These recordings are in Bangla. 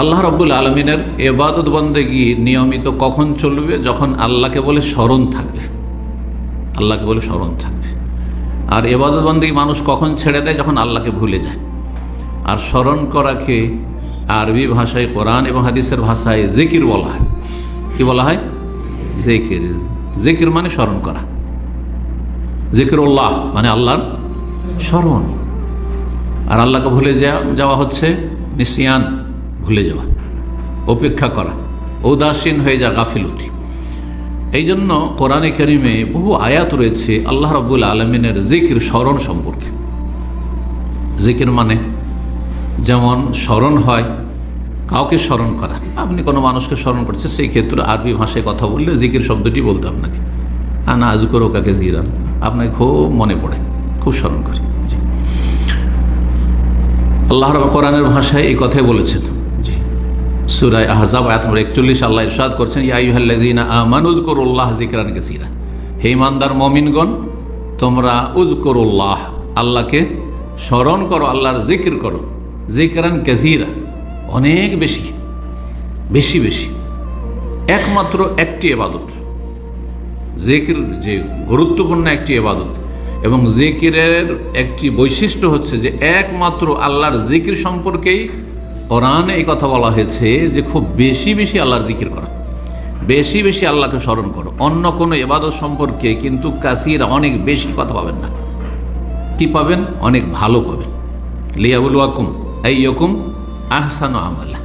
আল্লাহ রব্বুল আলমিনের এবাদত বন্দেগি নিয়মিত কখন চলবে? যখন আল্লাহকে বলে স্মরণ থাকবে। আল্লাহকে বলে স্মরণ থাকবে। আর এবাদত বন্দেগি মানুষ কখন ছেড়ে দেয়? যখন আল্লাহকে ভুলে যায়। আর স্মরণ করাকে আরবি ভাষায় কোরআন এবং হাদিসের ভাষায় জেকির বলা হয়। কি বলা হয়? জেকির। জেকির মানে স্মরণ করা। জেকির উল্লাহ মানে আল্লাহর স্মরণ। আর আল্লাহকে ভুলে যাওয়া হচ্ছে নিসিয়ান। ভুলে যাওয়া। উপেক্ষা করা। উদাসীন হয়ে যা গাফিলতি। এই জন্য কোরআনে করিমে বহু আয়াত রয়েছে, আল্লাহ রব্বুল আলমিনের জিকির স্মরণ সম্পর্কে। জিকির মানে যেমন স্মরণ হয়, কাউকে স্মরণ করা। আপনি কোনো মানুষকে স্মরণ করছে সেই ক্ষেত্রে আরবি ভাষায় কথা বললে জিকির শব্দটি বলতে আপনাকে। আনা আজকর ওকাকে জিরান আপনাকে খুব মনে পড়ে, খুব স্মরণ করে। জি। আল্লাহ কোরআনের ভাষায় এই কথাই বলেছেন। জি সুরাই আহজাব, আয়াত একচল্লিশ, আল্লাহ ইরশাদ করছেন ইয়াইহাল্লাযীনা আমানুজ করুল্লাহ জিকরান কাসীরা। হে মমিনগণ, তোমরা উজ করুল্লাহ আল্লাহকে স্মরণ করো, আল্লাহর জিকির করো। জিকরান কাসীরা, অনেক বেশি বেশি বেশি। একমাত্র একটি এবাদত জেকির যে গুরুত্বপূর্ণ একটি এবাদত এবং জেকিরের একটি বৈশিষ্ট্য হচ্ছে যে, একমাত্র আল্লাহর জিকির সম্পর্কেই কোরআনে এই কথা বলা হয়েছে যে খুব বেশি বেশি আল্লাহর জিকির করা। বেশি বেশি আল্লাহকে স্মরণ করো। অন্য কোনো এবাদত সম্পর্কে কিন্তু কাসির অনেক বেশি কথা পাবেন না। কি পাবেন? অনেক ভালো পাবেন। লিয়াবুল ওয়াকুম এই রকম আহসান আমল্লাহ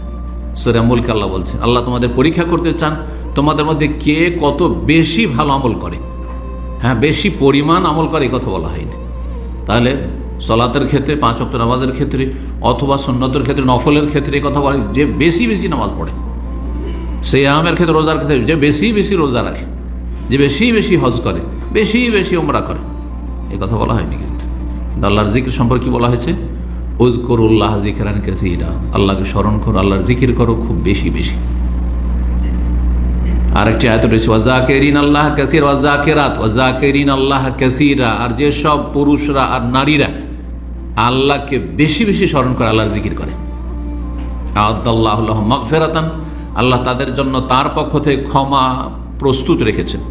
সুরামুলকে আল্লাহ বলছেন আল্লাহ তোমাদের পরীক্ষা করতে চান, তোমাদের মধ্যে কে কত বেশি ভালো আমল করে। হ্যাঁ বেশি পরিমাণ আমল করে এই কথা বলা হয়নি। তাহলে সলাতের ক্ষেত্রে, পাঁচ অক্ট নামাজের ক্ষেত্রে, অথবা সন্ন্যতের ক্ষেত্রে, নফলের ক্ষেত্রে কথা বলে, যে বেশি বেশি নামাজ পড়ে। সেই আমের ক্ষেত্রে, রোজার ক্ষেত্রে যে বেশি বেশি রোজা রাখে, যে বেশি বেশি হজ করে, বেশি বেশি ওমরা করে। এ কথা বলা হয়নি কিন্তু। আল্লাহর জিকির সম্পর্কে বলা হয়েছে উজ করুল্লাহ জিকেরান কাসিরা। আল্লাহকে স্মরণ করো, আল্লাহর জিকির করো খুব বেশি বেশি। আরেকটি আয়ত রয়েছে, ওয়াজাকেরিন আল্লাহ কাসির, ওয়াজাকেরাত, ওয়াজাকেরিন আল্লাহ কাসিরা। আর যেসব পুরুষরা আর নারীরা আল্লাহকে বেশি বেশি স্মরণ করে আল্লাহর জিকির করে। আদাল্লাহ মগফেরাতান, আল্লাহ তাদের জন্য তার পক্ষ থেকে ক্ষমা প্রস্তুত রেখেছেন।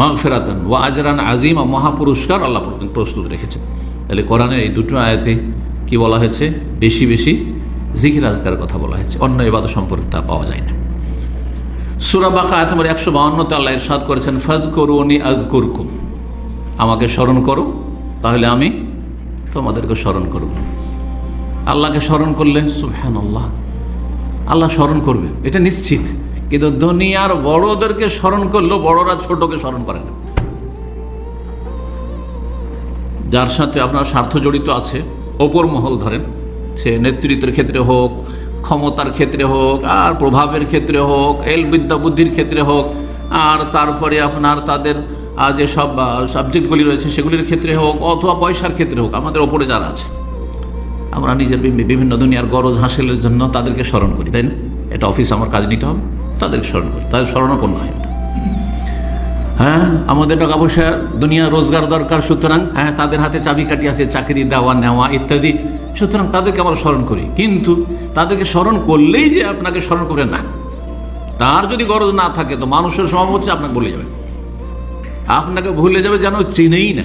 মগফেরাতান ও আজরান আজিমা মহাপুরস্কার আল্লাহ প্রস্তুত রেখেছেন। তাহলে কোরআনের এই দুটো আয়াতে কি বলা হয়েছে? বেশি বেশি জিকির আজকার কথা বলা হয়েছে। অন্য এবাদ সম্পর্কে তা পাওয়া যায় না। সুরা বাকা আয়াত নম্বর একশো বাউন্নতে আল্লাহ ইরশাদ করেছেন ফাজ করুনি আজ করকুম আমাকে স্মরণ করো, তাহলে আমি তোমাদেরকে স্মরণ করব আল্লাহকে স্মরণ করলে সুফহান আল্লাহ আল্লাহ স্মরণ করবে। এটা নিশ্চিত। কিন্তু দুনিয়ার বড়দেরকে স্মরণ করলেও বড়রা ছোটকে স্মরণ করে না। যার সাথে আপনার স্বার্থ জড়িত আছে অপর মহল ধরেন, সে নেতৃত্বের ক্ষেত্রে হোক, ক্ষমতার ক্ষেত্রে হোক, আর প্রভাবের ক্ষেত্রে হোক এল বিদ্যা বুদ্ধির ক্ষেত্রে হোক আর তারপরে আপনার তাদের আহ, যেসব সাবজেক্টগুলি রয়েছে সেগুলির ক্ষেত্রে হোক অথবা পয়সার ক্ষেত্রে হোক আমাদের ওপরে যারা আছে আমরা নিজের বিভিন্ন দুনিয়ার গরজ হাসিলের জন্য তাদেরকে স্মরণ করি। তাই না এটা অফিস আমার কাজ নিতে হবে তাদেরকে স্মরণ করি। তাদের স্মরণাপন্ন হয়। হ্যাঁ আমাদের টাকা পয়সা দুনিয়া রোজগার দরকার সুতরাং হ্যাঁ তাদের হাতে চাবি চাবিকাঠি আছে চাকরি দেওয়া নেওয়া ইত্যাদি সুতরাং তাদেরকে আমরা স্মরণ করি। কিন্তু তাদেরকে স্মরণ করলেই যে আপনাকে স্মরণ করে না। তার যদি গরজ না থাকে, তো মানুষের স্বভাব হচ্ছে আপনাকে ভুলে যাবে। আপনাকে ভুলে যাবে যেন চিনেই না।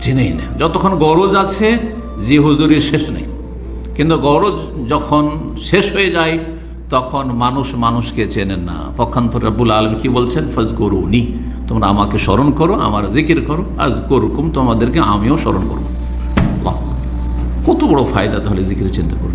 চিনেই না। যতক্ষণ গরজ আছে যে হুজুরির শেষ নেই। কিন্তু গরজ যখন শেষ হয়ে যায়, তখন মানুষ মানুষকে চেনেন না। পক্ষান্তর রাব্বুল আলম কি বলছেন? ফজ করুনি তোমরা আমাকে স্মরণ করো, আমার জিকির করো আজ করুকুম তোমাদেরকে আমিও স্মরণ করব। কত বড় ফায়দা তাহলে জিকির চিন্তা করো